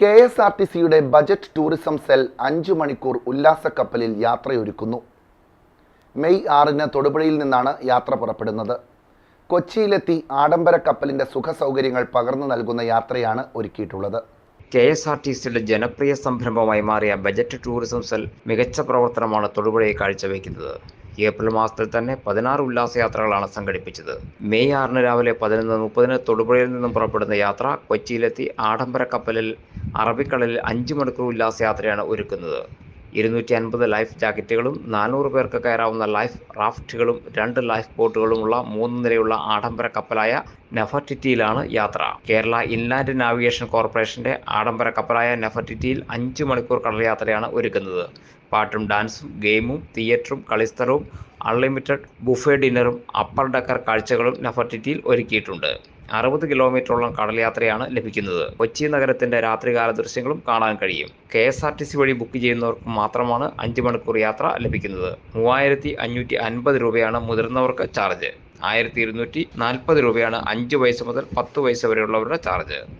K S R T സിയുടെ budget tourism cell അഞ്ചു മണിക്കൂർ ഉല്ലാസ കപ്പലിൽ യാത്രയൊരുക്കുന്നു. മെയ് ആറിന് തൊടുപുഴയിൽ നിന്നാണ് യാത്ര പുറപ്പെടുന്നത്. കൊച്ചിയിലെത്തി ആഡംബര കപ്പലിന്റെ സുഖസൗകര്യങ്ങൾ പകർന്നു നൽകുന്ന യാത്രയാണ് ഒരുക്കിയിട്ടുള്ളത്. കെ എസ് ആർ ടി സിയുടെ ജനപ്രിയ സംരംഭമായി മാറിയ ബജറ്റ് ടൂറിസം സെൽ മികച്ച പ്രവർത്തനമാണ് തൊടുപുഴയെ കാഴ്ചവെക്കുന്നത്. ഏപ്രിൽ മാസത്തിൽ തന്നെ പതിനാറ് ഉല്ലാസയാത്രകളാണ് സംഘടിപ്പിച്ചത്. മെയ് ആറിന് രാവിലെ പതിനൊന്ന് മുപ്പതിന് തൊടുപുഴയിൽ നിന്നും പുറപ്പെടുന്ന യാത്ര കൊച്ചിയിലെത്തി ആഡംബര കപ്പലിൽ അറബിക്കടലിൽ അഞ്ച് മണിക്കൂർ ഉല്ലാസയാത്രയാണ് ഒരുക്കുന്നത്. ഇരുന്നൂറ്റി അൻപത് ലൈഫ് ജാക്കറ്റുകളും നാനൂറ് പേർക്ക് കയറാവുന്ന ലൈഫ് റാഫ്റ്റുകളും രണ്ട് ലൈഫ് ബോട്ടുകളുമുള്ള മൂന്ന് നിലയുള്ള ആഡംബര കപ്പലായ നെഫർട്ടിറ്റിയിലാണ് യാത്ര. കേരള ഇൻലാൻഡ് നാവിഗേഷൻ കോർപ്പറേഷന്റെ ആഡംബര കപ്പലായ നെഫർട്ടിറ്റിയിൽ അഞ്ച് മണിക്കൂർ കടൽ യാത്രയാണ് ഒരുക്കുന്നത്. പാട്ടും ഡാൻസും ഗെയിമും തിയേറ്ററും കളിസ്ഥലവും അൺലിമിറ്റഡ് ബുഫേ ഡിന്നറും അപ്പർ ഡക്കർ കാഴ്ചകളും നഫർറ്റിറ്റിയിൽ ഒരുക്കിയിട്ടുണ്ട്. അറുപത് കിലോമീറ്ററോളം കടൽ യാത്രയാണ് ലഭിക്കുന്നത്. കൊച്ചി നഗരത്തിന്റെ രാത്രികാല ദൃശ്യങ്ങളും കാണാൻ കഴിയും. K S R T C വഴി ബുക്ക് ചെയ്യുന്നവർക്ക് മാത്രമാണ് അഞ്ച് മണിക്കൂർ യാത്ര ലഭിക്കുന്നത്. മൂവായിരത്തി അഞ്ഞൂറ്റി അൻപത് രൂപയാണ് മുതിർന്നവർക്ക് ചാർജ്. ആയിരത്തി ഇരുന്നൂറ്റി നാൽപ്പത് രൂപയാണ് അഞ്ച് വയസ്സ് മുതൽ പത്ത് വയസ്സ് വരെയുള്ളവരുടെ ചാർജ്.